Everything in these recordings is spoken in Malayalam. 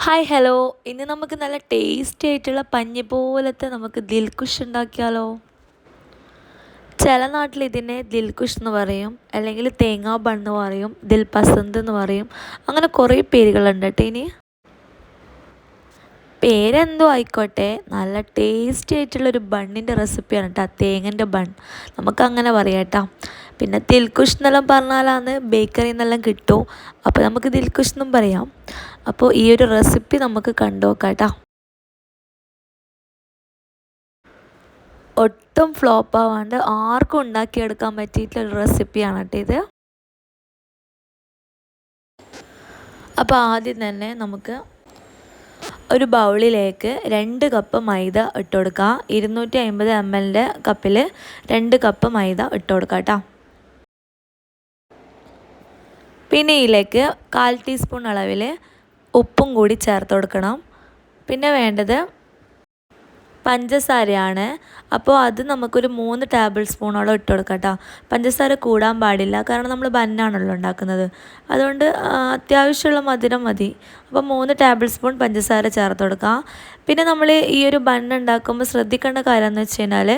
ഹായ് ഹലോ ഇന്ന് നമുക്ക് നല്ല ടേസ്റ്റി ആയിട്ടുള്ള പഞ്ഞി പോലത്തെ നമുക്ക് ദിൽകുഷ് ഉണ്ടാക്കിയാലോ? ചില നാട്ടിൽ ഇതിനെ ദിൽകുഷ് എന്ന് പറയും. അല്ലെങ്കിൽ തേങ്ങാ ബണ്ണ് പറയും. ദിൽ പസന്ത് എന്ന് പറയും. അങ്ങനെ കുറേ പേരുകളുണ്ട് കേട്ടോ ഇനി. പേരെന്തോ ആയിക്കോട്ടെ. നല്ല ടേസ്റ്റി ആയിട്ടുള്ളൊരു ബണ്ണിന്റെ റെസിപ്പിയാണ് കേട്ടോ തേങ്ങന്റെ ബൺ. നമുക്കങ്ങനെ പറയാം കേട്ടോ പിന്നെ ദിൽകുഷ് എന്നെല്ലാം പറഞ്ഞാലാണ് ബേക്കറിയിൽ നിന്നെല്ലാം കിട്ടും. അപ്പോൾ നമുക്ക് ദിൽകുഷ് എന്നും പറയാം. അപ്പോൾ ഈ ഒരു റെസിപ്പി നമുക്ക് കണ്ടുനോക്കാം കേട്ടോ ഒട്ടും ഫ്ലോപ്പ് ആവാണ്ട് ആർക്കും ഉണ്ടാക്കിയെടുക്കാൻ പറ്റിയിട്ടുള്ള ഒരു റെസിപ്പിയാണ് കേട്ടോ ഇത്. അപ്പോൾ ആദ്യം തന്നെ നമുക്ക് ഒരു ബൗളിലേക്ക് രണ്ട് കപ്പ് മൈദ ഇട്ട് കൊടുക്കുക ഇരുന്നൂറ്റി അമ്പത് എം എല്ലിന്റെ കപ്പിൽ രണ്ട് കപ്പ് മൈദ ഇട്ട് കൊടുക്കുക കേട്ടോ. പിന്നെ ഇതിലേക്ക് കാൽ ടീസ്പൂൺ അളവിൽ ഉപ്പും കൂടി ചേർത്ത് കൊടുക്കണം. പിന്നെ വേണ്ടത് പഞ്ചസാരയാണ്. അപ്പോൾ അത് നമുക്കൊരു മൂന്ന് ടേബിൾ സ്പൂണോളം ഇട്ട് കൊടുക്കാം കേട്ടോ പഞ്ചസാര കൂടാൻ പാടില്ല. കാരണം നമ്മൾ ബന്നാണല്ലോ ഉണ്ടാക്കുന്നത്. അതുകൊണ്ട് അത്യാവശ്യമുള്ള മധുരം മതി. അപ്പോൾ മൂന്ന് ടേബിൾ സ്പൂൺ പഞ്ചസാര ചേർത്ത് കൊടുക്കാം പിന്നെ നമ്മൾ ഈ ഒരു ബൺ ഉണ്ടാക്കുമ്പോൾ ശ്രദ്ധിക്കേണ്ട കാര്യം എന്ന് വെച്ച് കഴിഞ്ഞാൽ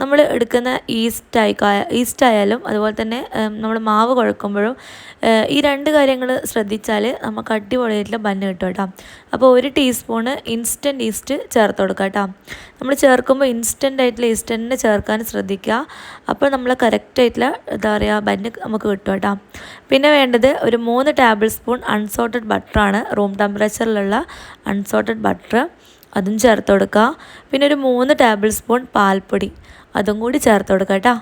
നമ്മൾ എടുക്കുന്ന ഈസ്റ്റ് ആയി ഈസ്റ്റ് ആയാലും അതുപോലെ തന്നെ നമ്മൾ മാവ് കുഴക്കുമ്പോഴും ഈ രണ്ട് കാര്യങ്ങൾ ശ്രദ്ധിച്ചാൽ നമുക്ക് അടിപൊളിയായിട്ടുള്ള ബണ്ണ് കിട്ടും കേട്ടോ. അപ്പോൾ ഒരു ടീസ്പൂണ് ഇൻസ്റ്റന്റ് ഈസ്റ്റ് ചേർത്ത് കൊടുക്കാം കേട്ടോ. നമ്മൾ ചേർക്കുമ്പോൾ ഇൻസ്റ്റന്റ് ആയിട്ടുള്ള ഈസ്റ്റ് തന്നെ ചേർക്കാൻ ശ്രദ്ധിക്കുക. അപ്പോൾ നമ്മൾ കറക്റ്റായിട്ടുള്ള എന്താ പറയുക ബന്ന് നമുക്ക് കിട്ടും കേട്ടോ. പിന്നെ വേണ്ടത് ഒരു മൂന്ന് ടേബിൾ സ്പൂൺ അൺസോൾട്ടഡ് ബട്ടറാണ് റൂം ടെമ്പറേച്ചറിലുള്ള അൺസോൾട്ടഡ് ബട്ടർ അതും ചേർത്ത് കൊടുക്കുക പിന്നെ ഒരു മൂന്ന് ടേബിൾ സ്പൂൺ പാൽപ്പൊടി. അതും കൂടി ചേർത്ത് കൊടുക്കുക കേട്ടോ.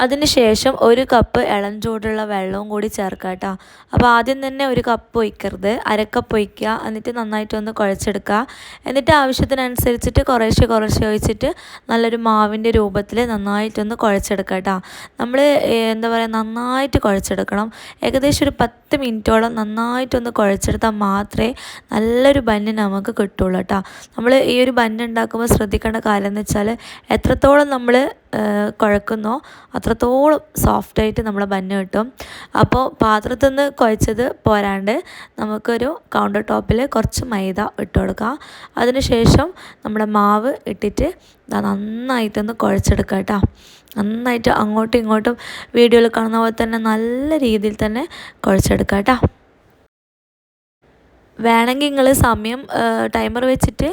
അതിന് ശേഷം ഒരു കപ്പ് ഇളം ചൂടുള്ള വെള്ളവും കൂടി ചേർക്കുക കേട്ടോ അപ്പോൾ ആദ്യം തന്നെ ഒരു കപ്പ് ഒഴിക്കരുത് അരക്കപ്പ് ഒഴിക്കുക എന്നിട്ട് നന്നായിട്ടൊന്ന് കുഴച്ചെടുക്കുക. എന്നിട്ട് ആവശ്യത്തിനനുസരിച്ചിട്ട് കുറേശ്ശെ കുറേശ്ശെ ഒഴിച്ചിട്ട് നല്ലൊരു മാവിന്റെ രൂപത്തിൽ നന്നായിട്ടൊന്ന് കുഴച്ചെടുക്കുക കേട്ടോ നമ്മൾ എന്താ പറയുക നന്നായിട്ട് കുഴച്ചെടുക്കണം. ഏകദേശം ഒരു പത്ത് മിനിറ്റോളം നന്നായിട്ടൊന്ന് കുഴച്ചെടുത്താൽ മാത്രമേ നല്ലൊരു ബന്ന് നമുക്ക് കിട്ടുള്ളൂ കേട്ടോ നമ്മൾ ഈ ഒരു ബന്ന് ഉണ്ടാക്കുമ്പോൾ ശ്രദ്ധിക്കേണ്ട കാര്യം എന്ന് വെച്ചാൽ എത്രത്തോളം നമ്മൾ കുഴക്കുന്നോ. അത്രത്തോളം സോഫ്റ്റായിട്ട് നമ്മൾ ബന്ന് കിട്ടും. അപ്പോൾ പാത്രത്തിൽ നിന്ന് കുഴച്ചത് പോരാണ്ട് നമുക്കൊരു കൗണ്ടർ ടോപ്പിൽ കുറച്ച് മൈദ ഇട്ട് കൊടുക്കാം. അതിനുശേഷം നമ്മുടെ മാവ് ഇട്ടിട്ട് നന്നായിട്ടൊന്ന് കുഴച്ചെടുക്കുക കേട്ടോ. നന്നായിട്ട് അങ്ങോട്ടും ഇങ്ങോട്ടും വീഡിയോയിൽ കാണുന്ന പോലെ തന്നെ നല്ല രീതിയിൽ തന്നെ കുഴച്ചെടുക്കുക കേട്ടോ. വേണമെങ്കിൽ നിങ്ങൾ സമയം ടൈമർ വെച്ചിട്ട്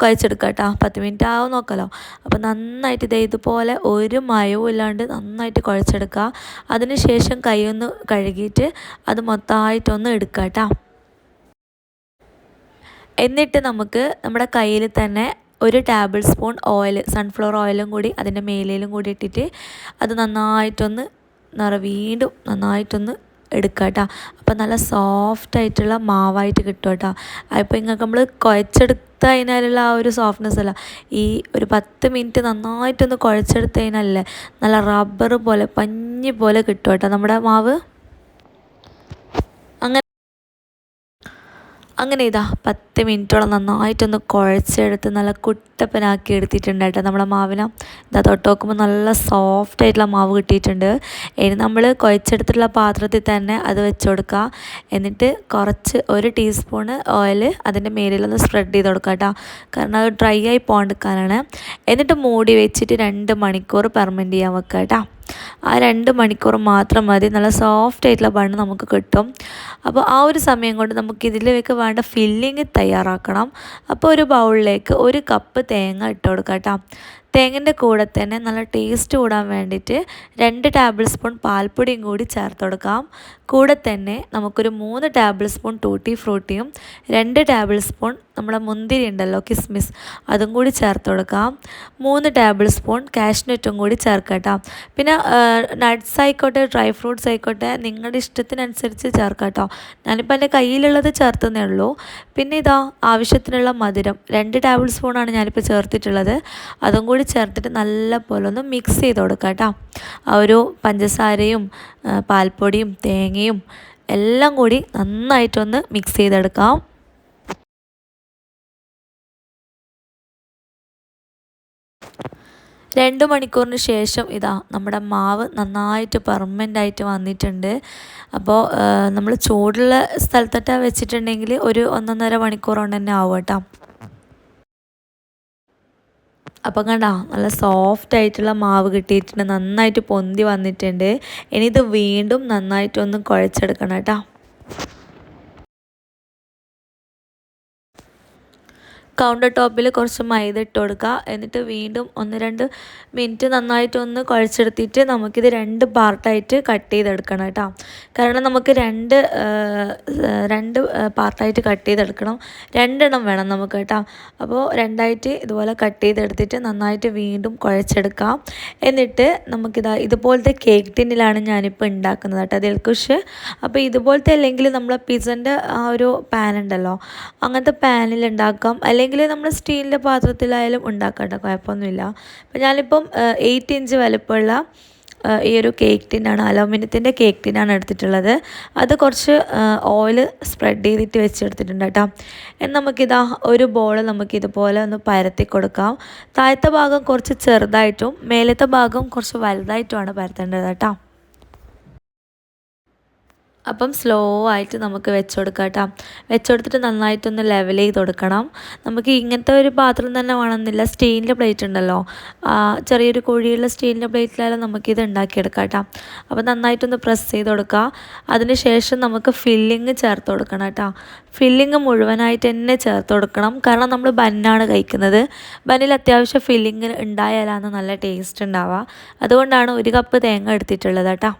കുഴച്ചെടുക്കുക കേട്ടോ പത്ത് മിനിറ്റ് ആവും നോക്കലോ. അപ്പോൾ നന്നായിട്ട് ഇതേ ഇതുപോലെ ഒരു മയവും ഇല്ലാണ്ട് നന്നായിട്ട് കുഴച്ചെടുക്കുക അതിന് ശേഷം കൈയൊന്ന് കഴുകിയിട്ട് അത് മൊത്തമായിട്ടൊന്ന് എടുക്കുക കേട്ടോ എന്നിട്ട് നമുക്ക് നമ്മുടെ കയ്യിൽ തന്നെ ഒരു ടേബിൾ സ്പൂൺ ഓയിൽ സൺഫ്ലവർ ഓയിലും കൂടി അതിന്റെ മേലേലും കൂടി ഇട്ടിട്ട് അത് നന്നായിട്ടൊന്ന് നിറ വീണ്ടും നന്നായിട്ടൊന്ന് എടുക്കുക കേട്ടോ അപ്പോൾ നല്ല സോഫ്റ്റ് ആയിട്ടുള്ള മാവായിട്ട് കിട്ടും കേട്ടോ അപ്പോൾ ഇങ്ങൾക്ക് നമ്മൾ കുഴച്ചെടുത്ത് കഴിഞ്ഞാലുള്ള ആ ഒരു സോഫ്റ്റ്നെസ് അല്ല. ഈ ഒരു പത്ത് മിനിറ്റ് നന്നായിട്ടൊന്ന് കുഴച്ചെടുത്ത് കഴിഞ്ഞാലല്ലേ നല്ല റബ്ബർ പോലെ പഞ്ഞി പോലെ കിട്ടും കേട്ടോ നമ്മുടെ മാവ് അങ്ങനെ അങ്ങനെ ഇതാ പത്ത് മിനിറ്റോളം നന്നായിട്ടൊന്ന് കുഴച്ചെടുത്ത് നല്ല കുട്ടപ്പനാക്കി എടുത്തിട്ടുണ്ട് കേട്ടോ നമ്മളെ മാവിന. ഇതാ തൊട്ട് നോക്കുമ്പോൾ നല്ല സോഫ്റ്റ് ആയിട്ടുള്ള മാവ് കിട്ടിയിട്ടുണ്ട്. ഇനി നമ്മൾ കുഴച്ചെടുത്തിട്ടുള്ള പാത്രത്തിൽ തന്നെ അത് വെച്ച് കൊടുക്കുക എന്നിട്ട് കുറച്ച് ഒരു ടീസ്പൂണ് ഓയിൽ അതിന്റെ മേലിലൊന്ന് സ്പ്രെഡ് ചെയ്ത് കൊടുക്കുക കേട്ടോ. കാരണം അത് ഡ്രൈ ആയി പോകാണ്ടിരിക്കാനാണ്. എന്നിട്ട് മൂടി വെച്ചിട്ട് രണ്ട് മണിക്കൂർ പെർമെന്റ് ചെയ്യാൻ വെക്കുക കേട്ടോ. ആ രണ്ട് മണിക്കൂർ മാത്രം മതി. നല്ല സോഫ്റ്റ് ആയിട്ടുള്ള ബണ്ണ് നമുക്ക് കിട്ടും. അപ്പോൾ ആ ഒരു സമയം കൊണ്ട് നമുക്ക് ഇതിലേക്ക് വേണ്ട ഫില്ലിങ് തയ്യാറാക്കണം. അപ്പോൾ ഒരു ബൗളിലേക്ക് ഒരു കപ്പ് തേങ്ങ ഇട്ട് കൊടുക്കാം തേങ്ങന്റെ കൂടെ തന്നെ നല്ല ടേസ്റ്റ് കൂടാൻ വേണ്ടിയിട്ട് രണ്ട് ടേബിൾ സ്പൂൺ പാൽപ്പൊടിയും കൂടി ചേർത്ത് കൊടുക്കാം. കൂടെ തന്നെ നമുക്കൊരു മൂന്ന് ടേബിൾ സ്പൂൺ ടൂട്ടി ഫ്രൂട്ടിയും രണ്ട് ടേബിൾ സ്പൂൺ നമ്മുടെ മുന്തിരി ഉണ്ടല്ലോ കിസ്മിസ്. അതും കൂടി ചേർത്ത് കൊടുക്കാം. മൂന്ന് ടേബിൾ സ്പൂൺ കാഷ്നട്ടും കൂടി ചേർക്കട്ടോ പിന്നെ നട്ട്സ് ആയിക്കോട്ടെ ഡ്രൈ ഫ്രൂട്ട്സ് ആയിക്കോട്ടെ നിങ്ങളുടെ ഇഷ്ടത്തിനനുസരിച്ച് ചേർക്കട്ടോ ഞാനിപ്പോൾ എന്റെ കയ്യിലുള്ളത് ചേർത്തുന്നേ ഉള്ളൂ. പിന്നെ ഇതാ ആവശ്യത്തിനുള്ള മധുരം. രണ്ട് ടേബിൾ സ്പൂണാണ് ഞാനിപ്പോൾ ചേർത്തിട്ടുള്ളത്. അതും കൂടി ചേർത്തിട്ട് നല്ല പോലെ ഒന്ന് മിക്സ് ചെയ്ത് കൊടുക്കാം ആ ഒരു പഞ്ചസാരയും പാൽപ്പൊടിയും തേങ്ങയും എല്ലാം കൂടി നന്നായിട്ടൊന്ന് മിക്സ് ചെയ്തെടുക്കാം. രണ്ട് മണിക്കൂറിന് ശേഷം ഇതാ നമ്മുടെ മാവ് നന്നായിട്ട് പെർമനന്റ് ആയിട്ട് വന്നിട്ടുണ്ട്. അപ്പോൾ നമ്മൾ ചൂടുള്ള സ്ഥലത്തൊക്കെ വെച്ചിട്ടുണ്ടെങ്കിൽ ഒരു ഒന്നൊന്നര മണിക്കൂർ കൊണ്ട് തന്നെ ആവും കേട്ടോ. അപ്പം കണ്ട നല്ല സോഫ്റ്റ് ആയിട്ടുള്ള മാവ് കിട്ടിയിട്ടുണ്ട്. നന്നായിട്ട് പൊന്തി വന്നിട്ടുണ്ട്. ഇനി ഇത് വീണ്ടും നന്നായിട്ടൊന്ന് കുഴച്ചെടുക്കണം കേട്ടോ. കൗണ്ടർ ടോപ്പിൽ കുറച്ച് മൈദ ഇട്ട് കൊടുക്കുക എന്നിട്ട് വീണ്ടും ഒന്ന് രണ്ട് മിനിറ്റ് നന്നായിട്ടൊന്ന് കുഴച്ചെടുത്തിട്ട് നമുക്കിത് രണ്ട് പാർട്ടായിട്ട് കട്ട് ചെയ്തെടുക്കണം കേട്ടോ. കാരണം നമുക്ക് രണ്ട് രണ്ട് പാർട്ടായിട്ട് കട്ട് ചെയ്തെടുക്കണം. രണ്ടെണ്ണം വേണം നമുക്ക് കേട്ടോ. അപ്പോൾ രണ്ടായിട്ട് ഇതുപോലെ കട്ട് ചെയ്തെടുത്തിട്ട് നന്നായിട്ട് വീണ്ടും കുഴച്ചെടുക്കാം. എന്നിട്ട് നമുക്കിതാ ഇതുപോലത്തെ കേക്ക് ടിന്നിലാണ് ഞാനിപ്പോൾ ഉണ്ടാക്കുന്നത് കേട്ടോ. ദിൽക്കുഷ് അപ്പോൾ ഇതുപോലത്തെ അല്ലെങ്കിൽ നമ്മൾ പിസന്റെ ആ ഒരു പാൻ ഉണ്ടല്ലോ. അങ്ങനത്തെ പാനിൽ ഉണ്ടാക്കാം അല്ലെങ്കിൽ അല്ലെങ്കിൽ നമ്മൾ സ്റ്റീലിന്റെ പാത്രത്തിലായാലും ഉണ്ടാക്കട്ടെ കുഴപ്പമൊന്നുമില്ല. അപ്പം ഞാനിപ്പം എയ്റ്റ് ഇഞ്ച് വലുപ്പമുള്ള ഈ ഒരു കേക്ക് ടിന്നാണ് അലൂമിനിയത്തിന്റെ കേക്ക് ടിന്നാണ് എടുത്തിട്ടുള്ളത്. അത് കുറച്ച് ഓയിൽ സ്പ്രെഡ് ചെയ്തിട്ട് വെച്ചെടുത്തിട്ടുണ്ട് കേട്ടോ നമുക്കിതാ ഒരു ബോൾ നമുക്കിതുപോലെ ഒന്ന് പരത്തി കൊടുക്കാം. താഴത്തെ ഭാഗം കുറച്ച് ചെറുതായിട്ടും മേലത്തെ ഭാഗം കുറച്ച് വലുതായിട്ടുമാണ് പരത്തേണ്ടത് കേട്ടോ. അപ്പം സ്ലോ ആയിട്ട് നമുക്ക് വെച്ച് കൊടുക്കാം കേട്ടോ നന്നായിട്ടൊന്ന് ലെവൽ ചെയ്ത് കൊടുക്കണം. നമുക്ക് ഇങ്ങനത്തെ ഒരു പാത്രം തന്നെ വേണമെന്നില്ല. സ്റ്റീലിന്റെ പ്ലേറ്റ് ഉണ്ടല്ലോ. ചെറിയൊരു കുഴിയുള്ള സ്റ്റീലിന്റെ പ്ലേറ്റിലായാലും നമുക്കിത് ഉണ്ടാക്കിയെടുക്കാം കേട്ടോ അപ്പോൾ നന്നായിട്ടൊന്ന് പ്രസ് ചെയ്ത് കൊടുക്കുക. അതിന് ശേഷം നമുക്ക് ഫില്ലിങ് ചേർത്ത് കൊടുക്കണം കേട്ടോ ഫില്ലിങ് മുഴുവനായിട്ട് തന്നെ ചേർത്ത് കൊടുക്കണം. കാരണം നമ്മൾ ബന്നാണ് കഴിക്കുന്നത്. ബന്നിൽ അത്യാവശ്യം ഫില്ലിങ് ഉണ്ടായാലാണ് നല്ല ടേസ്റ്റ് ഉണ്ടാവുക. അതുകൊണ്ടാണ് ഒരു കപ്പ് തേങ്ങ എടുത്തിട്ടുള്ളത് കേട്ടോ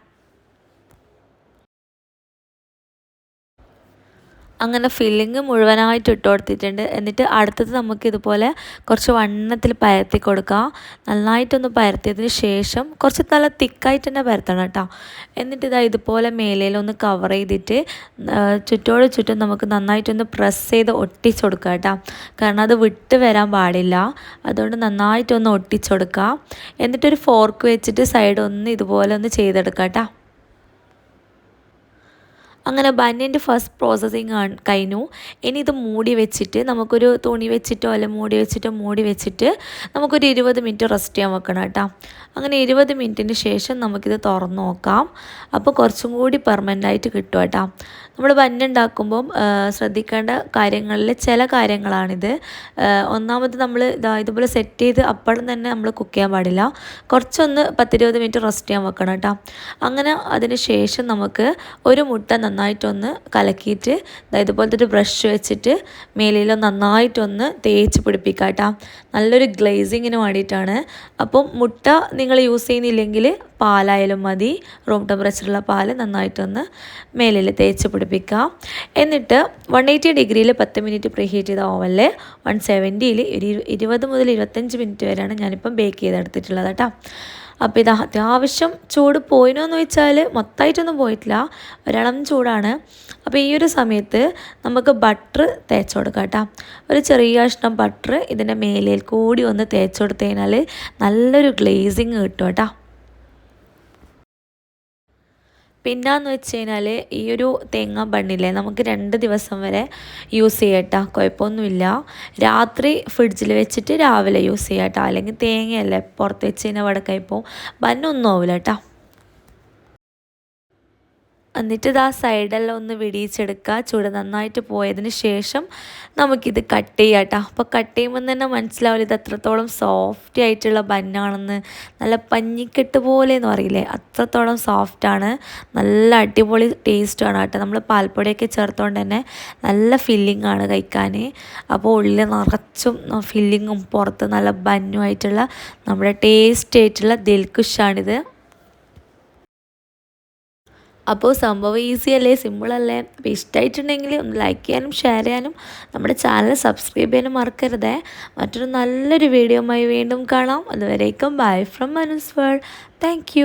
അങ്ങനെ ഫില്ലിങ് മുഴുവനായിട്ട് ഇട്ട് കൊടുത്തിട്ടുണ്ട്. എന്നിട്ട് അടുത്തത് നമുക്ക് ഇതുപോലെ കുറച്ച് വണ്ണത്തിൽ പരത്തി കൊടുക്കാം. നന്നായിട്ടൊന്ന് പരത്തിയതിന് ശേഷം കുറച്ച് നല്ല തിക്കായിട്ട് തന്നെ പരത്തണം കേട്ടോ. എന്നിട്ട് ഇതാ ഇതുപോലെ മേലയിലൊന്ന് കവർ ചെയ്തിട്ട് ചുറ്റോട് ചുറ്റും നമുക്ക് നന്നായിട്ടൊന്ന് പ്രസ് ചെയ്ത് ഒട്ടിച്ചു കൊടുക്കുക കേട്ടോ. കാരണം അത് വിട്ട് വരാൻ പാടില്ല. അതുകൊണ്ട് നന്നായിട്ടൊന്ന് ഒട്ടിച്ചു കൊടുക്കുക എന്നിട്ടൊരു ഫോർക്ക് വെച്ചിട്ട് സൈഡ് ഒന്ന് ഇതുപോലെ ഒന്ന് ചെയ്തെടുക്കാം കേട്ടോ. അങ്ങനെ ബന്നിന്റെ ഫസ്റ്റ് പ്രോസസ്സിങ് കഴിഞ്ഞു. ഇനി ഇത് മൂടി വെച്ചിട്ട് നമുക്കൊരു തുണി വെച്ചിട്ടോ അല്ല മൂടി വെച്ചിട്ടോ മൂടി വെച്ചിട്ട് നമുക്കൊരു ഇരുപത് മിനിറ്റ് റെസ്റ്റ് ചെയ്യാൻ വെക്കണം കേട്ടോ. അങ്ങനെ ഇരുപത് മിനിറ്റിന് ശേഷം നമുക്കിത് തുറന്ന് നോക്കാം. അപ്പോൾ കുറച്ചും കൂടി പെർമനന്റായിട്ട് കിട്ടും കേട്ടോ. നമ്മൾ ബന്നുണ്ടാക്കുമ്പം ശ്രദ്ധിക്കേണ്ട കാര്യങ്ങളിൽ ചില കാര്യങ്ങളാണിത്. ഒന്നാമത് നമ്മൾ ഇതാ ഇതുപോലെ സെറ്റ് ചെയ്ത് അപ്പോഴും തന്നെ നമ്മൾ കുക്ക് ചെയ്യാൻ പാടില്ല. കുറച്ചൊന്ന് പത്തിരുപത് മിനിറ്റ് റെസ്റ്റ് ചെയ്യാൻ വെക്കണം കേട്ടോ. അങ്ങനെ അതിന് ശേഷം നമുക്ക് ഒരു മുട്ട നന്നായിട്ടൊന്ന് കലക്കിയിട്ട് ഇതുപോലത്തെ ഒരു ബ്രഷ് വെച്ചിട്ട് മേലിൽ നന്നായിട്ടൊന്ന് തേച്ച് പിടിപ്പിക്കാം കേട്ടോ. നല്ലൊരു ഗ്ലേസിങ്ങിന് വേണ്ടിയിട്ടാണ്. അപ്പം മുട്ട നിങ്ങൾ യൂസ് ചെയ്യുന്നില്ലെങ്കിൽ പാലായാലും മതി. റൂം ടെമ്പറേച്ചറുള്ള പാൽ നന്നായിട്ടൊന്ന് മേലിൽ തേച്ച് പിടിപ്പിക്കാം. എന്നിട്ട് വൺ എയ്റ്റി ഡിഗ്രിയിൽ പത്ത് മിനിറ്റ് പ്രീഹീറ്റ് ചെയ്ത ഓവനിൽ വൺ സെവന്റിയിൽ ഒരു ഇരുപത് മുതൽ ഇരുപത്തഞ്ച് മിനിറ്റ് വരെയാണ് ഞാനിപ്പം ബേക്ക് ചെയ്തെടുത്തിട്ടുള്ളത് കേട്ടോ അപ്പോൾ ഇത് അത്യാവശ്യം ചൂട് പോയിനോ എന്ന് വെച്ചാൽ മൊത്തമായിട്ടൊന്നും പോയിട്ടില്ല. ഒരളം ചൂടാണ്. അപ്പോൾ ഈ ഒരു സമയത്ത് നമുക്ക് ബട്ടർ തേച്ച് കൊടുക്കാം കേട്ടോ. ഒരു ചെറിയ കഷ്ണം ബട്ടർ ഇതിന്റെ മേലേൽ കൂടി ഒന്ന് തേച്ച് കൊടുത്തു കഴിഞ്ഞാൽ നല്ലൊരു ഗ്ലേസിങ് കിട്ടും കേട്ടോ. പിന്നെന്ന് വെച്ച് കഴിഞ്ഞാൽ ഈ ഒരു തേങ്ങ ബണ്ണില്ലേ നമുക്ക് രണ്ട് ദിവസം വരെ യൂസ് ചെയ്യട്ടോ കുഴപ്പമൊന്നുമില്ല രാത്രി ഫ്രിഡ്ജിൽ വെച്ചിട്ട് രാവിലെ യൂസ് ചെയ്യട്ടോ. അല്ലെങ്കിൽ തേങ്ങയല്ലേ പുറത്ത് വെച്ച് കഴിഞ്ഞാൽ വടക്കായിപ്പോൾ ബന്നൊന്നും ആവില്ല കേട്ടോ എന്നിട്ട് ഇത് ആ സൈഡെല്ലാം ഒന്ന് വിടിയിച്ചെടുക്കുക ചൂട് നന്നായിട്ട് പോയതിന് ശേഷം നമുക്കിത് കട്ട് ചെയ്യാം കേട്ടോ അപ്പോൾ കട്ട് ചെയ്യുമ്പോൾ തന്നെ മനസ്സിലാവില്ല ഇത് അത്രത്തോളം സോഫ്റ്റ് ആയിട്ടുള്ള ബന്നാണെന്ന്. നല്ല പഞ്ഞിക്കെട്ട് പോലെ എന്ന് പറയില്ലേ? അത്രത്തോളം സോഫ്റ്റാണ് നല്ല അടിപൊളി ടേസ്റ്റാണ് കേട്ടോ. നമ്മൾ പാൽപ്പൊടിയൊക്കെ ചേർത്തുകൊണ്ട് തന്നെ നല്ല ഫില്ലിംഗ് ആണ് കഴിക്കാൻ അപ്പോൾ ഉള്ളിൽ നിറച്ചും ഫില്ലിങ്ങും പുറത്ത് നല്ല ബന്നുമായിട്ടുള്ള നമ്മുടെ ടേസ്റ്റ് ആയിട്ടുള്ള ദിൽക്കുഷാണിത് അപ്പോൾ സംഭവം ഈസി അല്ലേ? സിമ്പിളല്ലേ അപ്പോൾ ഇഷ്ടമായിട്ടുണ്ടെങ്കിൽ ഒന്ന് ലൈക്ക് ചെയ്യാനും ഷെയർ ചെയ്യാനും നമ്മുടെ ചാനൽ സബ്സ്ക്രൈബ് ചെയ്യാനും മറക്കരുതേ. മറ്റൊരു നല്ലൊരു വീഡിയോയുമായി വീണ്ടും കാണാം. അതുവരേക്കും bye from Manu's world thank